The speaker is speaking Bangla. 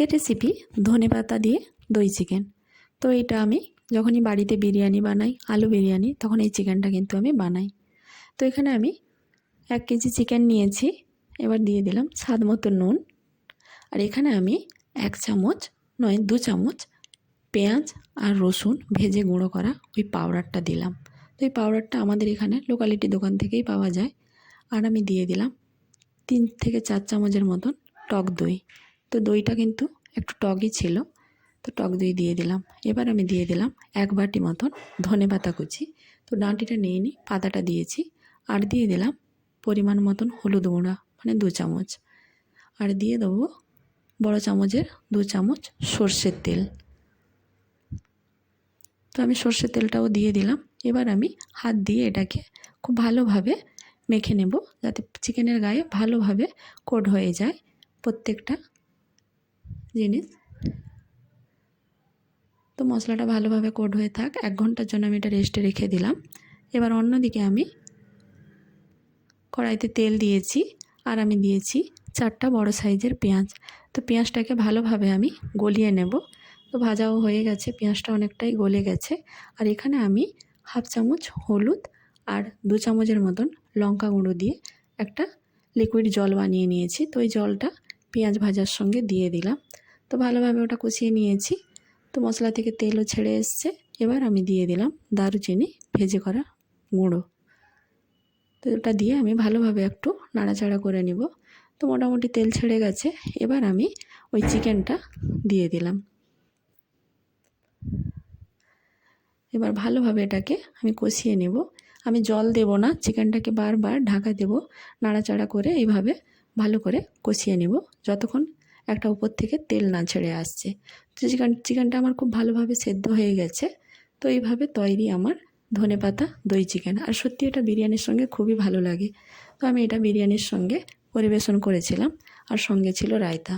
আজকের রেসিপি ধনে পাতা দিয়ে দই চিকেন তো এটা আমি যখনই বাড়িতে বিরিয়ানি বানাই, আলু বিরিয়ানি, তখন এই চিকেনটা কিন্তু আমি বানাই। তো এখানে আমি এক কেজি চিকেন নিয়েছি, এবার দিয়ে দিলাম স্বাদ মতো নুন। আর এখানে আমি এক চামচ নয়, দু চামচ পেঁয়াজ আর রসুন ভেজে গুঁড়ো করা ওই পাউডারটা দিলাম। তো এই পাউডারটা আমাদের এখানে লোকালিটি দোকান থেকেই পাওয়া যায়। আর আমি দিয়ে দিলাম তিন থেকে চার চামচের মতন টক দই। তো দইটা কিন্তু একটু টকই ছিল, তো টক দই দিয়ে দিলাম। এবার আমি দিয়ে দিলাম এক বাটি মতন ধনে পাতা কুচি। তো ডাঁটিটা নিয়ে নিই, পাতাটা দিয়েছি। আর দিয়ে দিলাম পরিমাণ মতন হলুদ গুঁড়া মানে দু চামচ। আর দিয়ে দেবো বড় চামচের দু চামচ সর্ষের তেল। তো আমি সর্ষের তেলটাও দিয়ে দিলাম। এবার আমি হাত দিয়ে এটাকে খুব ভালোভাবে মেখে নেব, যাতে চিকেনের গায়ে ভালোভাবে কোট হয়ে যায় প্রত্যেকটা জিনিস। তো মশলাটা ভালোভাবে কোড হয়ে থাক। এক ঘণ্টার জন্য আমি এটা রেস্টে রেখে দিলাম। এবার অন্যদিকে আমি কড়াইতে তেল দিয়েছি আর আমি দিয়েছি চারটা বড় সাইজের পেঁয়াজ। তো পেঁয়াজটাকে ভালোভাবে আমি গলিয়ে নেব। তো ভাজাও হয়ে গেছে, পেঁয়াজটা অনেকটাই গলে গেছে। আর এখানে আমি হাফ চামচ হলুদ আর দু চামচের মতন লঙ্কা গুঁড়ো দিয়ে একটা লিকুইড জল বানিয়ে নিয়েছি। তো ওই জলটা পেঁয়াজ ভাজার সঙ্গে দিয়ে দিলাম। তো ভালোভাবে ওটা কষিয়ে নিয়েছি। তো মশলা থেকে তেলও ছেড়ে এসছে। এবার আমি দিয়ে দিলাম দারুচিনি ভেজে করা গুঁড়ো। তো ওটা দিয়ে আমি ভালোভাবে একটু নাড়াচাড়া করে নিব। তো মোটামুটি তেল ছেড়ে গেছে। এবার আমি ওই চিকেনটা দিয়ে দিলাম। এবার ভালোভাবে এটাকে আমি কষিয়ে নেব। আমি জল দেব না, চিকেনটাকে বারবার ঢাকা দেব, নাড়াচাড়া করে এইভাবে ভালো করে কষিয়ে নেব। যতক্ষণ একটা উপর থেকে তেল না ছেড়ে আসছে। তো চিকেন, চিকেনটা আমার খুব ভালোভাবে সেদ্ধ হয়ে গেছে। তো এইভাবে তৈরি আমার ধনে পাতা, দই চিকেন। আর সত্যি এটা বিরিয়ানির সঙ্গে খুবই ভালো লাগে। তো আমি এটা বিরিয়ানির সঙ্গে পরিবেশন করেছিলাম। আর সঙ্গে ছিল রায়তা।